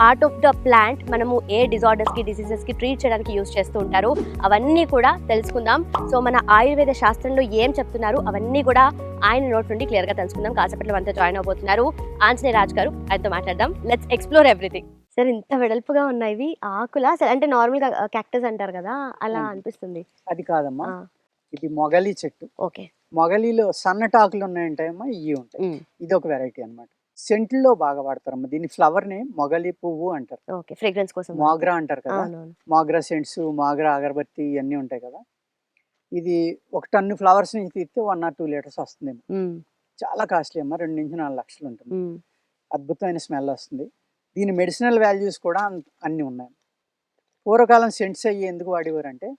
Part of the plant మనము ఏ డిజార్డర్స్కి డిసీజెస్కి treat చేయడానికి యూస్ చేస్తూ ఉంటారు. అవన్నీ కూడా తెలుసుకుందాం. సో మన ఆయుర్వేద శాస్త్రంలో ఏం చెప్తున్నారు? అవన్నీ కూడా ఆయన నోట్ నుండి క్లియర్గా తెలుసుకుందాం. కాసేపట్లో మనతో జాయిన్ అవబోతున్నారు ఆంజనేయ రాజ్ గారు. ఆయనతో మాట్లాడదాం. లెట్స్ ఎక్స్ప్లోర్ ఎవ్రీథింగ్ సార్ ఇంత వెడల్పుగా ఉన్నాయి ఇవి. ఆకులా? సరే అంటే నార్మల్గా క్యాక్టస్ అంటారు కదా అలా. అనిపిస్తుంది. అది కాదమ్మా. ఇది మొగలి చెట్టు. ఓకే. మొగలిలో సన్నటాకులు ఉన్నాయంటాయమ్మా? ఇవి ఉంటాయి. ఇది ఒక వెరైటీ అన్నమాట. సెంట్లో బాగా వాడతారమ్మా దీని ఫ్లవర్ని మొగలి పువ్వు అంటారు. ఓకే. ఫ్రేగ్రెన్స్ కోసం మోగ్రా అంటారు కదా. అవునవును. మోగ్రా సెంట్స్ మోగ్రా అగరబత్తి ఇవన్నీ ఉంటాయి కదా. ఇది ఒక టన్ను ఫ్లవర్స్ నుంచి తీస్తే వన్ ఆర్ టూ లీటర్స్ వస్తుందేమో. మ్మ్. చాలా కాస్ట్లీ అమ్మా. రెండు నుంచి నాలుగు లక్షలు ఉంటుంది. మ్మ్. అద్భుతమైన స్మెల్ వస్తుంది. దీని మెడిసినల్ వాల్యూస్ కూడా అన్- అన్ని ఉన్నాయి. పూర్వకాలం సెంట్స్ అయ్యి ఎందుకు వాడేవారంటే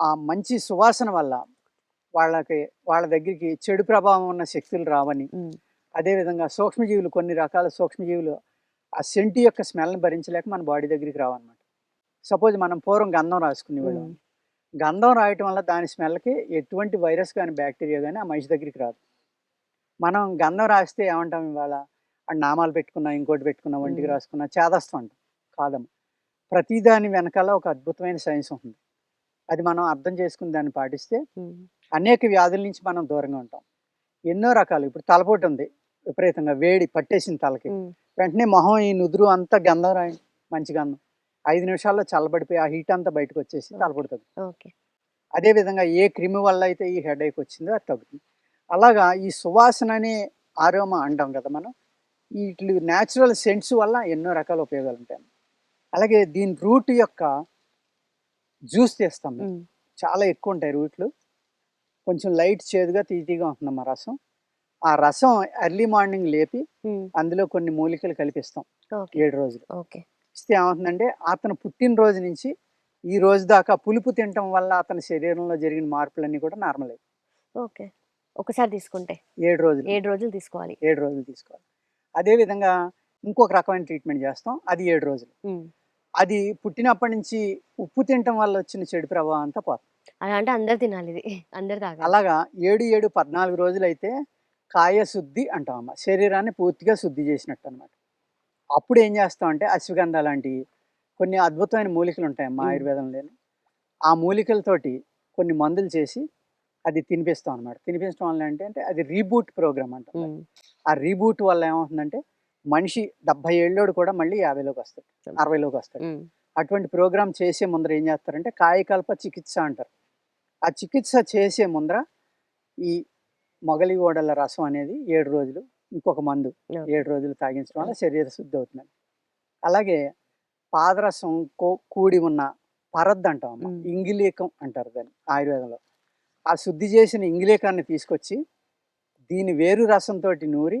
ఆ మంచి సువాసన వల్ల వాళ్ళకి వాళ్ళ దగ్గరికి చెడు ప్రభావం ఉన్న శక్తులు రావని మ్మ్. అదేవిధంగా సూక్ష్మజీవులు కొన్ని రకాల సూక్ష్మజీవులు ఆ సెంటు యొక్క స్మెల్ని భరించలేక మన బాడీ దగ్గరికి రావన్నమాట. సపోజ్ మనం పూర్వం గంధం రాసుకునేవాళ్ళం. గంధం రాయటం వల్ల దాని స్మెల్కి ఎటువంటి వైరస్ కానీ బ్యాక్టీరియా కానీ ఆ మనిషి దగ్గరికి రాదు. మనం గంధం రాస్తే ఏమంటాం ఇవాళ? నామాలు పెట్టుకున్నా ఇంకోటి పెట్టుకున్నా ఒంటికి. రాసుకున్నా చేదస్తాం అంటాం. కాదమ్మ. ప్రతిదాని వెనకాల ఒక అద్భుతమైన సైన్స్ ఉంటుంది. అది మనం అర్థం చేసుకుని దాన్ని పాటిస్తే. అనేక వ్యాధుల నుంచి మనం దూరంగా ఉంటాం. ఎన్నో రకాలు. ఇప్పుడు తలపోటు ఉంది. విపరీతంగా వేడి పట్టేసింది తలకి. వెంటనే మొహం ఈ నుదురు అంతా గంధం రాయండి మంచి గంధం. ఐదు నిమిషాల్లో చల్లబడిపోయి ఆ హీట్ అంతా బయటకు వచ్చేసి తలపడుతుంది. అదే విధంగా ఏ క్రిమి వల్ల అయితే ఈ హెడ్ ఏక్ వచ్చిందో అది తగ్గుతుంది. అలాగా ఈ సువాసన అనే ఆరోమ అంటాం కదా మనం వీటి న్యాచురల్ సెంట్స్ వల్ల ఎన్నో రకాల ఉపయోగాలు ఉంటాయి. అలాగే దీని రూట్ యొక్క జ్యూస్ తీస్తాం. చాలా ఎక్కువ ఉంటాయి రూట్లు కొంచెం లైట్ చేదుగా తీతిగా ఉంటుందమ్మా రసం. ఆ రసం ఎర్లీ మార్నింగ్ లేపి. అందులో కొన్ని మూలికలు కలిపిస్తాం ఏడు రోజులు. ఇస్తే ఏమవుతుందంటే అతను పుట్టినరోజు నుంచి ఈ రోజు దాకా పులుపు తినటం వల్ల అతని శరీరంలో జరిగిన మార్పులన్నీ కూడా నార్మల్. అయ్యాయి ఓకే. ఒకసారి తీసుకుంటే ఏడు రోజులు. ఏడు రోజులు తీసుకోవాలి. ఏడు రోజులు తీసుకోవాలి. అదే విధంగా ఇంకొక రకమైన ట్రీట్మెంట్ చేస్తాం అది ఏడు రోజులు. అది పుట్టినప్పటి నుంచి ఉప్పు తినటం వల్ల వచ్చిన చెడు ప్రభావం అంతా పోతుంది. అలా అంటే అందరు తినాలి ఇది. అందరు అలాగా ఏడు ఏడు పద్నాలుగు రోజులు అయితే కాయ శుద్ధి అంటాం అమ్మ. శరీరాన్ని పూర్తిగా శుద్ధి చేసినట్టు అనమాట అప్పుడు ఏం చేస్తాం అంటే అశ్వగంధ లాంటివి కొన్ని అద్భుతమైన మూలికలు ఉంటాయమ్మా మ్మ్. ఆయుర్వేదంలో ఆ మూలికలతోటి కొన్ని మందులు చేసి అది తినిపిస్తాం అనమాట తినిపించడం వల్ల అంటే అంటే అది రీబూట్ ప్రోగ్రామ్ అంటాం. ఆ రీబూట్ వల్ల ఏమవుతుందంటే మనిషి డెబ్బై ఏళ్ళోడు కూడా మళ్ళీ యాభైలోకి వస్తాడు అరవైలోకి వస్తాడు. అటువంటి ప్రోగ్రామ్ చేసే ముందర ఏం చేస్తారంటే కాయకల్ప చికిత్స అంటారు. ఆ చికిత్స చేసే ముందర ఈ మొగలి ఓడల రసం అనేది ఏడు రోజులు ఇంకొక మందు. ఏడు రోజులు తాగించడం వల్ల శరీర శుద్ధి అవుతుంది అలాగే పాదరసం కో కూడి ఉన్న పరద్దు అంటాం అమ్మ. మ్మ్. ఇంగిలీకం అంటారు దాన్ని ఆయుర్వేదంలో ఆ శుద్ధి చేసిన ఇంగిలీకాన్ని తీసుకొచ్చి దీని వేరు రసంతో నూరి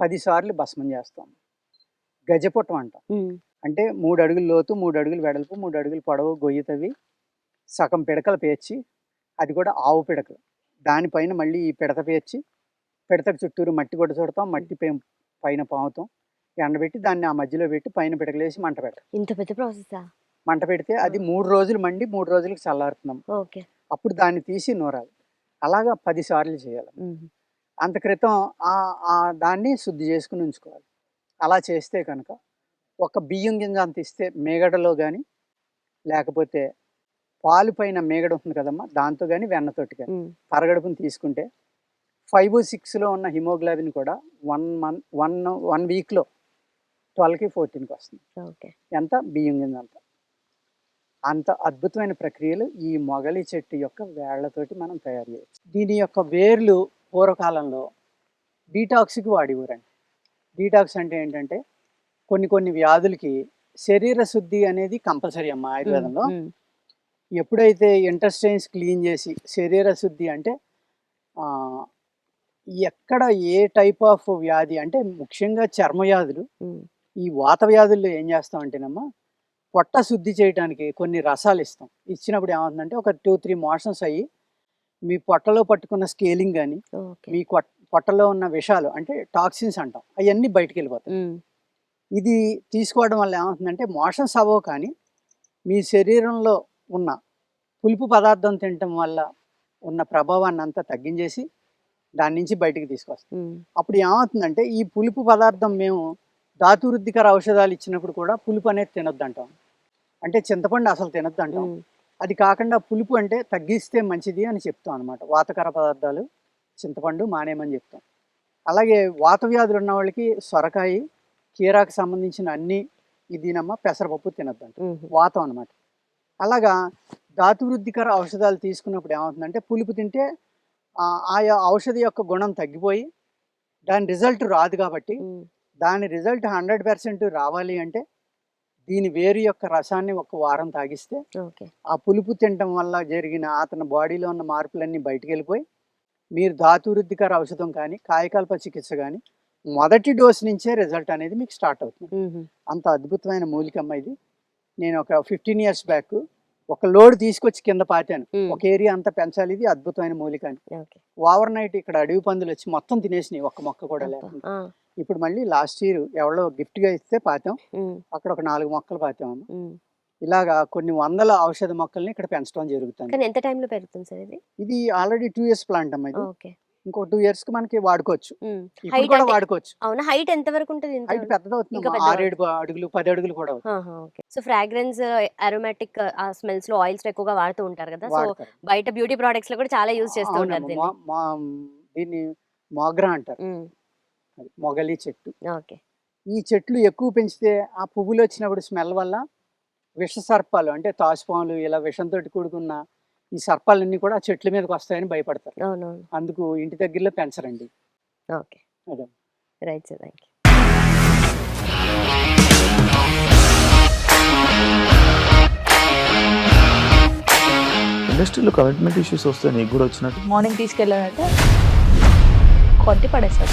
పదిసార్లు భస్మం చేస్తాం గజపుటం అంటాం. అంటే మూడు అడుగులు లోతు మూడు అడుగులు వెడల్పు మూడు అడుగులు పొడవు గొయ్యి తవ్వి సగం పిడకలు పేర్చి అది కూడా ఆవు పిడకలు దానిపైన మళ్ళీ ఈ పిడత పేర్చి పిడతకు చుట్టూరు మట్టి కొట్ట చుడతాం మట్టి పై పైన పాముతాం. ఎండబెట్టి దాన్ని ఆ మధ్యలో పెట్టి పైన పిడకలేసి మంట పెడతాం ఇంత పెద్ద ప్రాసెసా? మంట పెడితే అది మూడు రోజులు మండి మూడు రోజులకు చల్లారుతున్నాం. ఓకే. అప్పుడు దాన్ని తీసి నూరాలి. అలాగా పది సార్లు చేయాలి. అంత క్రితం ఆ దాన్ని శుద్ధి చేసుకుని ఉంచుకోవాలి. అలా చేస్తే కనుక ఒక బియ్యం గింజ అంత ఇస్తే మేగడలో కానీ లేకపోతే పాలు పైన మేగడ ఉంటుంది కదమ్మా దాంతో కానీ వెన్నతోటి కానీ. పరగడుపుని తీసుకుంటే ఫైవ్ సిక్స్లో ఉన్న హిమోగ్లోబిన్ కూడా వన్ మంత్ వన్ వన్ వీక్లో ట్వెల్వ్కి ఫోర్టీన్కి వస్తుంది. ఓకే. ఎంత? బియ్యం గింజ అంత. అంత అద్భుతమైన ప్రక్రియలు ఈ మొగలి చెట్టు యొక్క వేళ్ళతోటి మనం తయారు చేయొచ్చు. దీని యొక్క వేర్లు పూర్వకాలంలో డీటాక్స్కి వాడేవారండి. డీటాక్స్ అంటే ఏంటంటే కొన్ని కొన్ని వ్యాధులకి శరీర శుద్ధి అనేది కంపల్సరీ అమ్మా ఆయుర్వేదంలో. ఎప్పుడైతే ఇంటెస్టైన్స్ క్లీన్ చేసి శరీర శుద్ధి అంటే ఎక్కడ ఏ టైప్ ఆఫ్ వ్యాధి అంటే ముఖ్యంగా చర్మ వ్యాధులు మ్మ్. ఈ వాత వ్యాధుల్లో ఏం చేస్తామంటేనమ్మా పొట్ట శుద్ధి చేయడానికి కొన్ని రసాలు ఇస్తాం. ఇచ్చినప్పుడు ఏమవుతుందంటే ఒక టూ త్రీ మోషన్స్ అయ్యి మీ పొట్టలో పట్టుకున్న స్కేలింగ్ కానీ మీ పొట్టలో ఉన్న విషాలు అంటే టాక్సిన్స్ అంటాం అవన్నీ బయటికి వెళ్ళిపోతాయి. ఇది తీసుకోవడం వల్ల ఏమవుతుందంటే మోషన్స్ అవ్వవు కానీ మీ శరీరంలో ఉన్న పులుపు పదార్థం తినటం వల్ల ఉన్న ప్రభావాన్ని అంతా తగ్గించేసి దాని నుంచి బయటికి తీసుకొస్తాం అప్పుడు ఏమవుతుందంటే ఈ పులుపు పదార్థం మేము ధాతువృద్ధికర ఔషధాలు ఇచ్చినప్పుడు కూడా పులుపు అనేది తినొద్దు అంటాం అంటే చింతపండు అసలు తినొద్దు అంటాం అది కాకుండా పులుపు అంటే తగ్గిస్తే మంచిది అని చెప్తాం అనమాట వాతకర పదార్థాలు చింతపండు మానేయమని చెప్తాం. అలాగే వాత వ్యాధులు ఉన్న వాళ్ళకి సొరకాయ కీరాకు సంబంధించిన అన్ని ఇదినమ్మ పెసరపప్పు తినొద్దంట. ఉమ్, వాతం అనమాట అలాగా ధాతువృద్ధికర ఔషధాలు తీసుకున్నప్పుడు ఏమవుతుందంటే పులుపు తింటే ఆ, ఆయా ఔషధి యొక్క గుణం తగ్గిపోయి దాని రిజల్ట్ రాదు కాబట్టి దాని రిజల్ట్ హండ్రెడ్ పర్సెంట్ రావాలి అంటే దీని వేరు యొక్క రసాన్ని ఒక వారం తాగిస్తే ఆ పులుపు తినటం వల్ల జరిగిన అతని బాడీలో ఉన్న మార్పులన్నీ బయటికి వెళ్ళిపోయి మీరు ధాతువృద్ధికర ఔషధం కానీ కాయకల్ప చికిత్స కానీ మొదటి డోస్ నుంచే రిజల్ట్ అనేది మీకు స్టార్ట్ అవుతుంది. అంత అద్భుతమైన మూలికమ్మ ఇది. నేను ఒక ఫిఫ్టీన్ ఇయర్స్ బ్యాక్ ఒక లోడ్ తీసుకొచ్చి కింద పాతాను. ఒక ఏరియా అంతా పెంచాలి ఇది అద్భుతమైన మూలిక అని. ఓవర్ నైట్ ఇక్కడ అడవి పందులు వచ్చి మొత్తం తినేసినాయి ఒక్క మొక్క కూడా లేకుండా. ఇప్పుడు మళ్ళీ లాస్ట్ ఇయర్ ఎవరో gift గా ఇస్తే పాతాం. అక్కడ ఒక నాలుగు మొక్కలు ఉమ్. ఇలాగా కొన్ని వందల ఔషధ మొక్కల్ని ఇక్కడ పెంచడం జరుగుతుంది. ఎంత టైంలో పెరుగుతుంది సార్ ఇది? ఇది ఆల్రెడీ టూ ఇయర్స్ ప్లాంట్ అమ్మ ఇది. ఓకే. ఇంకో టూ ఇయర్స్కి మనకి వాడుకోవచ్చు. ఇప్పుడు కూడా వాడుకోవచ్చు. అవునా? హైట్ ఎంత వరకు ఉంటుంది హైట్ అమ్మా. పెద్దగా ఆరేడు అడుగులు పది అడుగులు కూడా అవుతుంది. సో ఫ్రాగ్రెన్స్ అరోమాటిక్ ఆ స్మెల్స్లో ఆయిల్స్ ఎక్కువగా వాడుతూ ఉంటారు కదా? సో బయట బ్యూటీ ప్రొడక్ట్స్లో కూడా చాలా యూజ్ చేస్తూ ఉంటారు. దీన్ని. మోగ్రా అంటారు. మొగలి చెట్టు. ఓకే. ఈ చెట్లు ఎక్కువ పెంచితే ఆ పువ్వులు వచ్చినప్పుడు స్మెల్ వల్ల విష సర్పాలు అంటే తాసుపాములు ఇలా విషంతో కూడుకున్న ఈ సర్పాలన్నీ కూడా ఆ చెట్ల మీదకి వస్తాయని భయపడతారు. అవునవును. అందుకు ఇంటి దగ్గరలో పెంచరండి. ఓకే. అదే. రైట్ సార్ థ్యాంక్ యూ ఇండస్ట్రీలో కమిట్మెంట్ ఇష్యూస్ వస్తే నీకు కూడా వచ్చినట్టు? మార్నింగ్ తీసుకెళ్ళాడంటే కొట్టి పడేస్తాడు